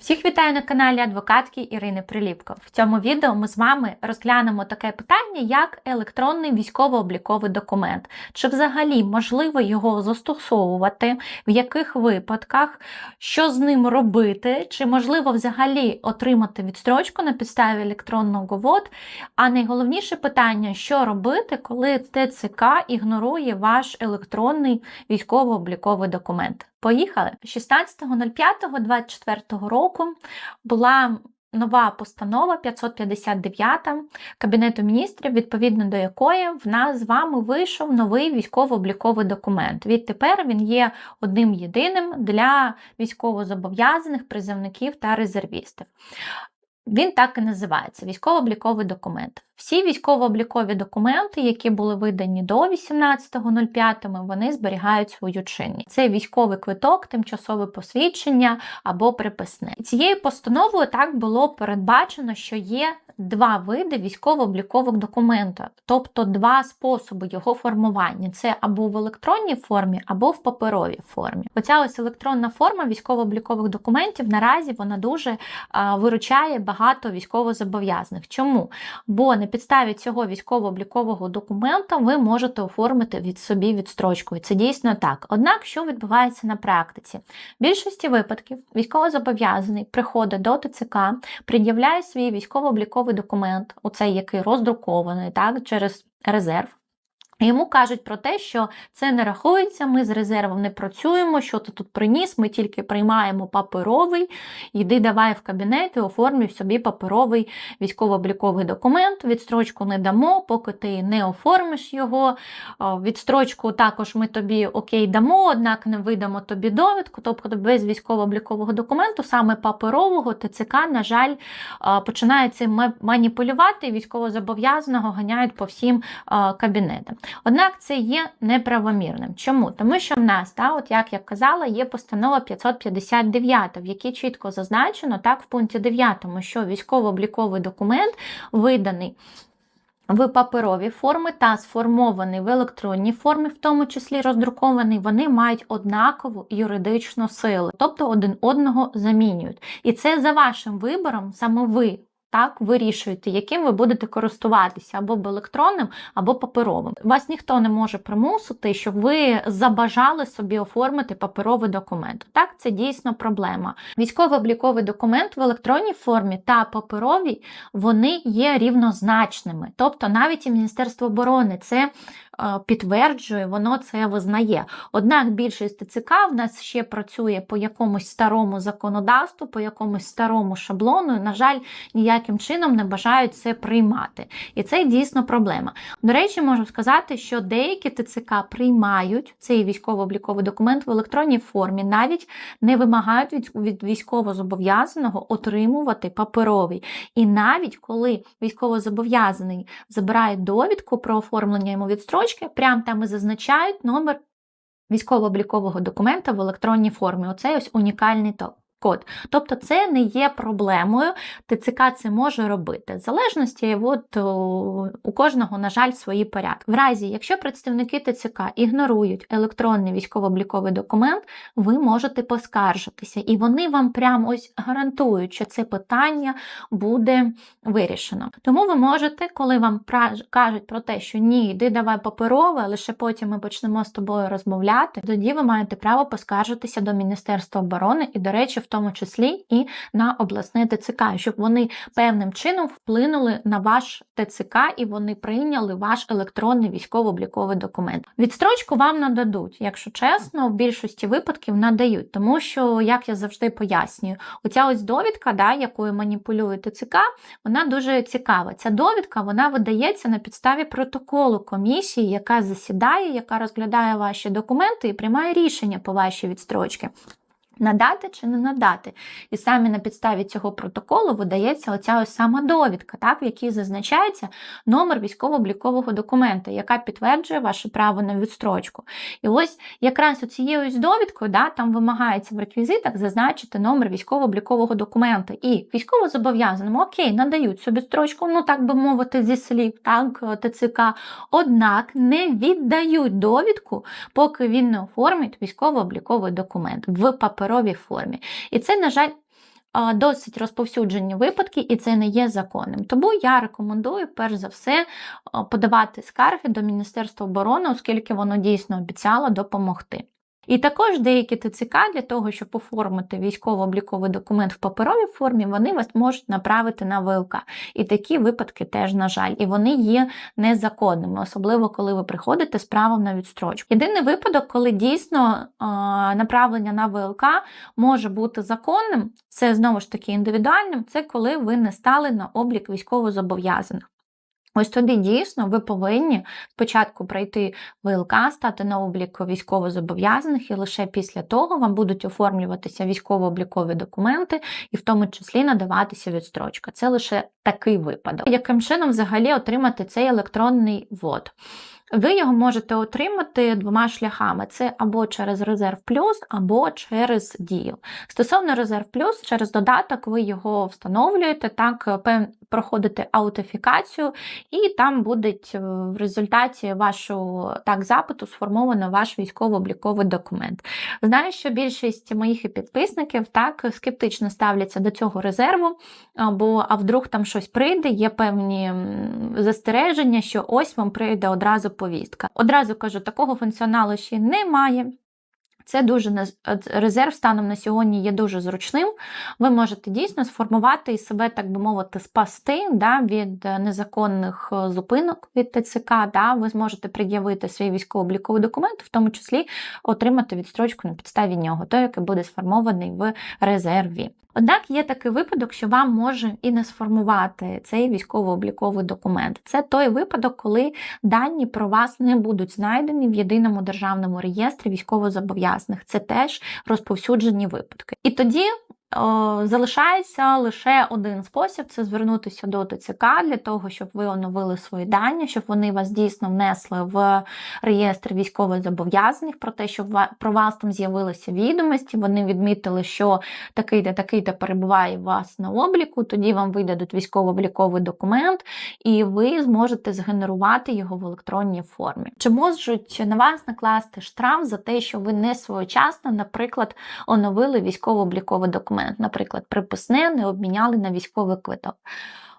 Всіх вітаю на каналі адвокатки Ірини Приліпко. В цьому відео ми з вами розглянемо таке питання, як електронний військово-обліковий документ. Чи взагалі можливо його застосовувати, в яких випадках, що з ним робити, чи можливо взагалі отримати відстрочку на підставі електронного ВОД. А найголовніше питання, що робити, коли ТЦК ігнорує ваш електронний військово-обліковий документ. Поїхали 16.05.24 року була нова постанова 559 Кабінету міністрів, відповідно до якої в нас з вами вийшов новий військово-обліковий документ. Відтепер він є одним єдиним для військовозобов'язаних призовників та резервістів. Він так і називається військово-обліковий документ. Всі військово-облікові документи, які були видані до 18.05, вони зберігають свою чинність. Це військовий квиток, тимчасове посвідчення або приписне. Цією постановою так було передбачено, що є два види військово-облікових документів, тобто два способи його формування: це або в електронній формі, або в паперовій формі. Оця ось електронна форма військово-облікових документів наразі вона дуже а, виручає багато військовозобов'язаних. Чому? Бо на підставі цього військово-облікового документа ви можете оформити від собі відстрочку. І це дійсно так. Однак, що відбувається на практиці? В більшості випадків військовозобов'язаний приходить до ТЦК, пред'являє свій військово-обліковий документ, оцей який роздрукований так, через резерв. Йому кажуть про те, що це не рахується, ми з резервом не працюємо, що ти тут приніс, ми тільки приймаємо паперовий, йди давай в кабінет і оформлюй собі паперовий військово-обліковий документ, відстрочку не дамо, поки ти не оформиш його. Відстрочку також ми тобі окей дамо, однак не видамо тобі довідку, тобто без військово-облікового документу, саме паперового ТЦК, на жаль, починає цим маніпулювати і військовозобов'язаного ганяють по всім кабінетам. Однак це є неправомірним. Чому? Тому що в нас, та, от як я казала, є постанова 559, в якій чітко зазначено так в пункті 9, що військово-обліковий документ виданий. В паперовій формі та сформований в електронній формі, в тому числі роздрукований, вони мають однакову юридичну силу, тобто один одного замінюють. І це за вашим вибором, саме ви так, вирішуєте, яким ви будете користуватися або електронним, або паперовим. Вас ніхто не може примусити, щоб ви забажали собі оформити паперовий документ. Так, це дійсно проблема. Військово-обліковий документ в електронній формі та паперовій вони є рівнозначними. Тобто навіть і Міністерство оборони це підтверджує, воно це визнає. Однак більшість ТЦК в нас ще працює по якомусь старому законодавству, по якомусь старому шаблону, і, на жаль, ніяким чином не бажають це приймати. І це дійсно проблема. До речі, можу сказати, що деякі ТЦК приймають цей військово-обліковий документ в електронній формі, навіть не вимагають від, від військовозобов'язаного отримувати паперовий. І навіть коли військовозобов'язаний забирає довідку про оформлення йому відстрочки, строчки, прямо там і зазначають номер військово-облікового документа в електронній формі. Оцей ось унікальний топ код. Тобто це не є проблемою, ТЦК це може робити. В залежності от, у кожного, на жаль, свої порядки. В разі, якщо представники ТЦК ігнорують електронний військово-обліковий документ, ви можете поскаржитися, і вони вам прямо ось гарантують, що це питання буде вирішено. Тому ви можете, коли вам кажуть про те, що ні, йди давай паперове, лише потім ми почнемо з тобою розмовляти, тоді ви маєте право поскаржитися до Міністерства оборони і, до речі, в тому числі і на обласне ТЦК, щоб вони певним чином вплинули на ваш ТЦК і вони прийняли ваш електронний військово-обліковий документ. Відстрочку вам нададуть, якщо чесно, в більшості випадків надають, тому що, як я завжди пояснюю, оця ось довідка, да, якою маніпулює ТЦК, вона дуже цікава. Ця довідка вона видається на підставі протоколу комісії, яка засідає, яка розглядає ваші документи і приймає рішення по вашій відстрочці. Надати чи не надати. І саме на підставі цього протоколу видається оця ось сама довідка, так, в якій зазначається номер військово-облікового документа, яка підтверджує ваше право на відстрочку. І ось якраз цією ось довідкою да, там вимагається в реквізитах зазначити номер військово-облікового документа. І військово зобов'язаному, окей, надають собі строчку, ну так би мовити, зі слів, так, ТЦК, однак не віддають довідку, поки він не оформить військово-обліковий документ в папері паперовій формі. І це, на жаль, досить розповсюджені випадки, і це не є законним. Тому я рекомендую, перш за все, подавати скарги до Міністерства оборони, оскільки воно дійсно обіцяло допомогти. І також деякі ТЦК для того, щоб оформити військово-обліковий документ в паперовій формі, вони вас можуть направити на ВЛК. І такі випадки теж, на жаль, і вони є незаконними, особливо коли ви приходите з правом на відстрочку. Єдиний випадок, коли дійсно а, направлення на ВЛК може бути законним, це знову ж таки індивідуальним, це коли ви не стали на облік військовозобов'язаних. Ось тоді дійсно ви повинні спочатку пройти ВЛК, стати на облік військовозобов'язаних, і лише після того вам будуть оформлюватися військово-облікові документи, і в тому числі надаватися відстрочка. Це лише такий випадок. Яким чином взагалі отримати цей електронний ввод? Ви його можете отримати двома шляхами: це або через резерв плюс, або через дію. Стосовно резерв плюс, через додаток ви його встановлюєте, так проходите аутифікацію, і там буде в результаті вашого так запиту сформовано ваш військово-обліковий документ. Знаю, що більшість моїх підписників так скептично ставляться до цього резерву, бо а вдруг там щось прийде, є певні застереження, що ось вам прийде одразу повістка. Одразу кажу, такого функціоналу ще немає. Це дуже резерв станом на сьогодні є дуже зручним. Ви можете дійсно сформувати і себе, так би мовити, спасти да, від незаконних е, зупинок від ТЦК. Да, Ви зможете пред'явити свій військово-обліковий документ, в тому числі отримати відстрочку на підставі нього, той, який буде сформований в резерві. Однак є такий випадок, що вам може і не сформувати цей військово-обліковий документ. Це той випадок, коли дані про вас не будуть знайдені в єдиному державному реєстрі військовозобов'язаних. Це теж розповсюджені випадки. І тоді залишається лише один спосіб це звернутися до ТЦК для того, щоб ви оновили свої дані, щоб вони вас дійсно внесли в реєстр військових зобов'язаних, про те, що про вас там з'явилися відомості. Вони відмітили, що такий-то, такий-то перебуває у вас на обліку. Тоді вам видадуть військово-обліковий документ, і ви зможете згенерувати його в електронній формі. Чи можуть на вас накласти штраф за те, що ви не своєчасно, наприклад, оновили військово-обліковий документ? Документ, наприклад, приписне, не обміняли на військовий квиток.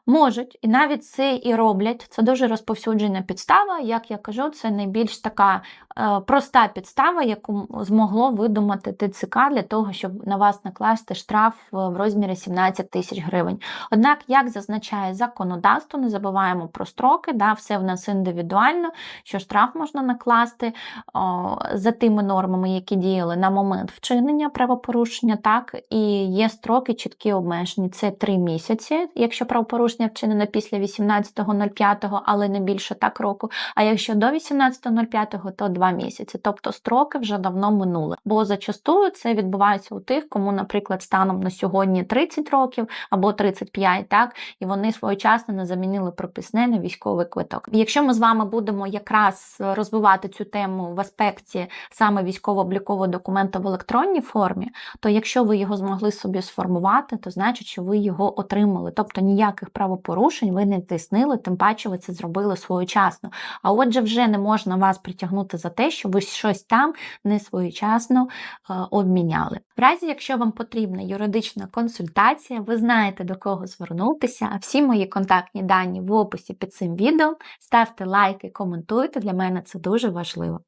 Можуть, і навіть це і роблять. Це дуже розповсюджена підстава. Як я кажу, це найбільш така е, проста підстава, яку змогло видумати ТЦК для того, щоб на вас накласти штраф в розмірі 17 тисяч гривень. Однак, як зазначає законодавство, не забуваємо про строки, да, все в нас індивідуально, що штраф можна накласти о, за тими нормами, які діяли на момент вчинення правопорушення, так, і є строки чіткі обмежені. Це 3 місяці, якщо правопорушення порушення вчинено після 18.05, але не більше так року. А якщо до 18.05, то 2 місяці. Тобто строки вже давно минули. Бо зачастую це відбувається у тих, кому, наприклад, станом на сьогодні 30 років або 35, так, і вони своєчасно не замінили прописне на військовий квиток. Якщо ми з вами будемо якраз розвивати цю тему в аспекті саме військово-облікового документа в електронній формі, то якщо ви його змогли собі сформувати, то значить, що ви його отримали. Тобто ніяких правопорушень ви не тиснили, тим паче ви це зробили своєчасно. А отже, вже не можна вас притягнути за те, що ви щось там не своєчасно е, обміняли. В разі, якщо вам потрібна юридична консультація, ви знаєте до кого звернутися. Всі мої контактні дані в описі під цим відео. Ставте лайки, коментуйте, для мене це дуже важливо.